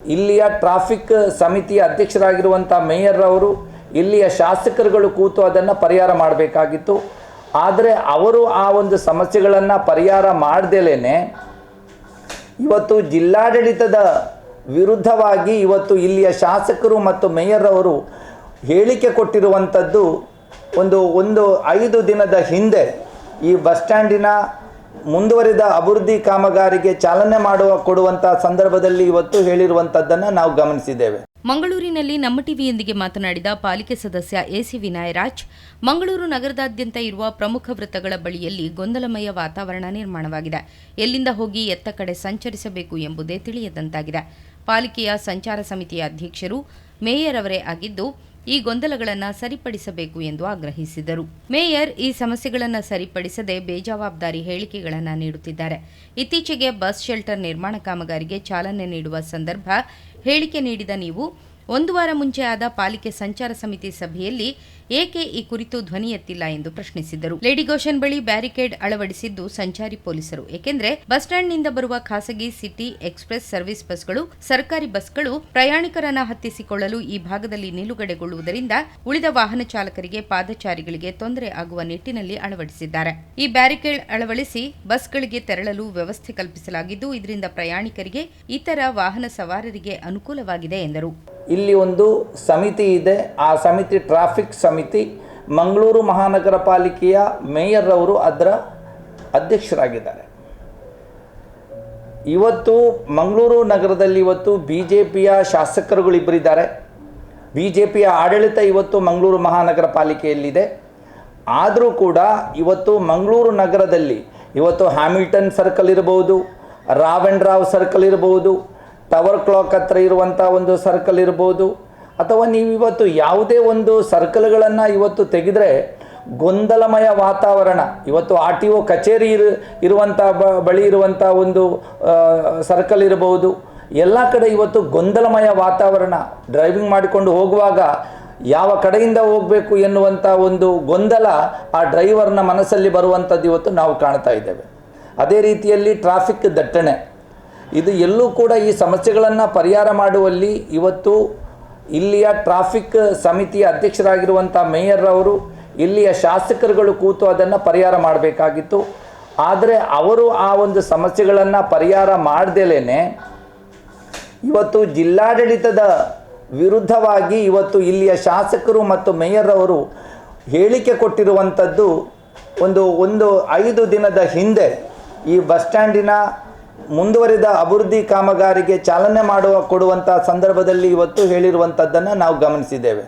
ಇಲ್ಲಿಯ ಟ್ರಾಫಿಕ್ ಸಮಿತಿಯ ಅಧ್ಯಕ್ಷರಾಗಿರುವಂಥ ಮೇಯರ್ ಅವರು, ಇಲ್ಲಿಯ ಶಾಸಕರುಗಳು ಕೂತು ಅದನ್ನು ಪರಿಹಾರ ಮಾಡಬೇಕಾಗಿತ್ತು. ಆದರೆ ಅವರು ಆ ಒಂದು ಸಮಸ್ಯೆಗಳನ್ನು ಪರಿಹಾರ ಮಾಡ್ದೇಲೇ ಇವತ್ತು ಜಿಲ್ಲಾಡಳಿತದ ವಿರುದ್ಧವಾಗಿ ಇವತ್ತು ಇಲ್ಲಿಯ ಶಾಸಕರು ಮತ್ತು ಮೇಯರ್ ಅವರು ಹೇಳಿಕೆ ಕೊಟ್ಟಿರುವಂಥದ್ದು ಒಂದು ಒಂದು ಐದು ದಿನದ ಹಿಂದೆ ಈ ಬಸ್ ಸ್ಟ್ಯಾಂಡಿನ ಮುಂದುವರಿದ ಅಭಿವೃದ್ಧಿ ಕಾಮಗಾರಿಗೆ ಚಾಲನೆ ಮಾಡುವ ಕೊಡುವಂತಹ ಸಂದರ್ಭದಲ್ಲಿ ಇವತ್ತು ಹೇಳಿರುವಂತದ್ದನ್ನ ನಾವು ಗಮನಿಸಿದ್ದೇವೆ. ಮಂಗಳೂರಿನಲ್ಲಿ ನಮ್ಮ ಟಿವಿಯೊಂದಿಗೆ ಮಾತನಾಡಿದ ಪಾಲಿಕೆ ಸದಸ್ಯ ಎಸಿ ವಿನಾಯರಾಜ್ ಮಂಗಳೂರು ನಗರದಾದ್ಯಂತ ಇರುವ ಪ್ರಮುಖ ವೃತ್ತಗಳ ಬಳಿಯಲ್ಲಿ ಗೊಂದಲಮಯ ವಾತಾವರಣ ನಿರ್ಮಾಣವಾಗಿದೆ. ಎಲ್ಲಿಂದ ಹೋಗಿ ಎತ್ತ ಕಡೆ ಸಂಚರಿಸಬೇಕು ಎಂಬುದೇ ತಿಳಿಯದಂತಾಗಿದೆ. ಪಾಲಿಕೆಯ ಸಂಚಾರ ಸಮಿತಿಯ ಅಧ್ಯಕ್ಷರು ಮೇಯರ್ ಅವರೇ ಆಗಿದ್ದು ಈ ಗೊಂದಲಗಳನ್ನು ಸರಿಪಡಿಸಬೇಕು ಎಂದು ಆಗ್ರಹಿಸಿದರು. ಮೇಯರ್ ಈ ಸಮಸ್ಯೆಗಳನ್ನು ಸರಿಪಡಿಸದೆ ಬೇಜವಾಬ್ದಾರಿ ಹೇಳಿಕೆಗಳನ್ನು ನೀಡುತ್ತಿದ್ದಾರೆ. ಇತ್ತೀಚೆಗೆ ಬಸ್ ಶೆಲ್ಟರ್ ನಿರ್ಮಾಣ ಕಾಮಗಾರಿಗೆ ಚಾಲನೆ ನೀಡುವ ಸಂದರ್ಭ ಹೇಳಿಕೆ ನೀಡಿದ ನೀವು ಒಂದು ವಾರ ಮುಂಚೆ ಆದ ಪಾಲಿಕೆ ಸಂಚಾರ ಸಮಿತಿ ಸಭೆಯಲ್ಲಿ ಏಕೆ ಈ ಕುರಿತು ಧ್ವನಿ ಎತ್ತಿಲ್ಲ ಎಂದು ಪ್ರಶ್ನಿಸಿದರು ಲೇಡಿ ಗೋಶನ್ ಬಳಿ ಬ್ಯಾರಿಕೇಡ್ ಅಳವಡಿಸಿದ್ದು ಸಂಚಾರಿ ಪೊಲೀಸರು. ಏಕೆಂದರೆ ಬಸ್ ಸ್ಟ್ಯಾಂಡ್ನಿಂದ ಬರುವ ಖಾಸಗಿ ಸಿಟಿ ಎಕ್ಸ್ಪ್ರೆಸ್ ಸರ್ವಿಸ್ ಬಸ್ಗಳು, ಸರ್ಕಾರಿ ಬಸ್ಗಳು ಪ್ರಯಾಣಿಕರನ್ನು ಹತ್ತಿಸಿಕೊಳ್ಳಲು ಈ ಭಾಗದಲ್ಲಿ ನಿಲುಗಡೆಗೊಳ್ಳುವುದರಿಂದ ಉಳಿದ ವಾಹನ ಚಾಲಕರಿಗೆ ಪಾದಚಾರಿಗಳಿಗೆ ತೊಂದರೆ ಆಗುವ ನಿಟ್ಟಿನಲ್ಲಿ ಅಳವಡಿಸಿದ್ದಾರೆ. ಈ ಬ್ಯಾರಿಕೇಡ್ ಅಳವಡಿಸಿ ಬಸ್ಗಳಿಗೆ ತೆರಳಲು ವ್ಯವಸ್ಥೆ ಕಲ್ಪಿಸಲಾಗಿದ್ದು, ಇದರಿಂದ ಪ್ರಯಾಣಿಕರಿಗೆ ಇತರ ವಾಹನ ಸವಾರರಿಗೆ ಅನುಕೂಲವಾಗಿದೆ ಎಂದರು. ಇಲ್ಲಿ ಒಂದು ಸಮಿತಿ ಇದೆ. ಆ ಸಮಿತಿ, ಟ್ರಾಫಿಕ್ ಸಮಿತಿ, ಮಂಗಳೂರು ಮಹಾನಗರ ಪಾಲಿಕೆಯ ಮೇಯರ್ ಅವರು ಅದರ ಅಧ್ಯಕ್ಷರಾಗಿದ್ದಾರೆ. ಇವತ್ತು ಮಂಗಳೂರು ನಗರದಲ್ಲಿ ಇವತ್ತು ಬಿ ಜೆ ಪಿಯ ಶಾಸಕರುಗಳು ಇಬ್ಬರಿದ್ದಾರೆ. ಬಿ ಜೆ ಪಿಯ ಆಡಳಿತ ಇವತ್ತು ಮಂಗಳೂರು ಮಹಾನಗರ ಪಾಲಿಕೆಯಲ್ಲಿದೆ. ಆದರೂ ಕೂಡ ಇವತ್ತು ಮಂಗಳೂರು ನಗರದಲ್ಲಿ ಇವತ್ತು ಹ್ಯಾಮಿಲ್ಟನ್ ಸರ್ಕಲ್ ಇರಬಹುದು ರಾವ್ ಸರ್ಕಲ್ ಇರಬಹುದು ಟವರ್ ಕ್ಲಾಕ್ ಹತ್ರ ಇರುವಂಥ ಒಂದು ಸರ್ಕಲ್ ಇರ್ಬೋದು, ಅಥವಾ ನೀವು ಇವತ್ತು ಯಾವುದೇ ಒಂದು ಸರ್ಕಲ್ಗಳನ್ನು ಇವತ್ತು ತೆಗೆದರೆ ಗೊಂದಲಮಯ ವಾತಾವರಣ, ಇವತ್ತು ಆರ್ ಟಿ ಒ ಕಚೇರಿ ಇರು ಇರುವಂಥ ಬಳಿ ಇರುವಂಥ ಒಂದು ಸರ್ಕಲ್ ಇರಬಹುದು ಎಲ್ಲ ಕಡೆ ಇವತ್ತು ಗೊಂದಲಮಯ ವಾತಾವರಣ ಡ್ರೈವಿಂಗ್ ಮಾಡಿಕೊಂಡು ಹೋಗುವಾಗ ಯಾವ ಕಡೆಯಿಂದ ಹೋಗಬೇಕು ಎನ್ನುವಂಥ ಒಂದು ಗೊಂದಲ ಆ ಡ್ರೈವರ್ನ ಮನಸ್ಸಲ್ಲಿ ಬರುವಂಥದ್ದು ಇವತ್ತು ನಾವು ಕಾಣ್ತಾ ಇದ್ದೇವೆ. ಅದೇ ರೀತಿಯಲ್ಲಿ ಟ್ರಾಫಿಕ್ ದಟ್ಟಣೆ ಇದು ಎಲ್ಲೂ ಕೂಡ ಈ ಸಮಸ್ಯೆಗಳನ್ನು ಪರಿಹಾರ ಮಾಡುವಲ್ಲಿ ಇವತ್ತು ಇಲ್ಲಿಯ ಟ್ರಾಫಿಕ್ ಸಮಿತಿಯ ಅಧ್ಯಕ್ಷರಾಗಿರುವಂಥ ಮೇಯರ್ ಅವರು, ಇಲ್ಲಿಯ ಶಾಸಕರುಗಳು ಕೂತು ಅದನ್ನು ಪರಿಹಾರ ಮಾಡಬೇಕಾಗಿತ್ತು. ಆದರೆ ಅವರು ಆ ಒಂದು ಸಮಸ್ಯೆಗಳನ್ನು ಪರಿಹಾರ ಮಾಡ್ದೇಲೇ ಇವತ್ತು ಜಿಲ್ಲಾಡಳಿತದ ವಿರುದ್ಧವಾಗಿ ಇವತ್ತು ಇಲ್ಲಿಯ ಶಾಸಕರು ಮತ್ತು ಮೇಯರ್ ಅವರು ಹೇಳಿಕೆ ಕೊಟ್ಟಿರುವಂಥದ್ದು ಒಂದು ಒಂದು ಐದು ದಿನದ ಹಿಂದೆ ಈ ಬಸ್ ಸ್ಟ್ಯಾಂಡಿನ ಮುಂದುವರಿದ ಅಭಿವೃದ್ಧಿ ಕಾಮಗಾರಿಗೆ ಚಾಲನೆ ಮಾಡುವ ಕೊಡುವಂಥ ಸಂದರ್ಭದಲ್ಲಿ ಇವತ್ತು ಹೇಳಿರುವಂಥದ್ದನ್ನು ನಾವು ಗಮನಿಸಿದ್ದೇವೆ.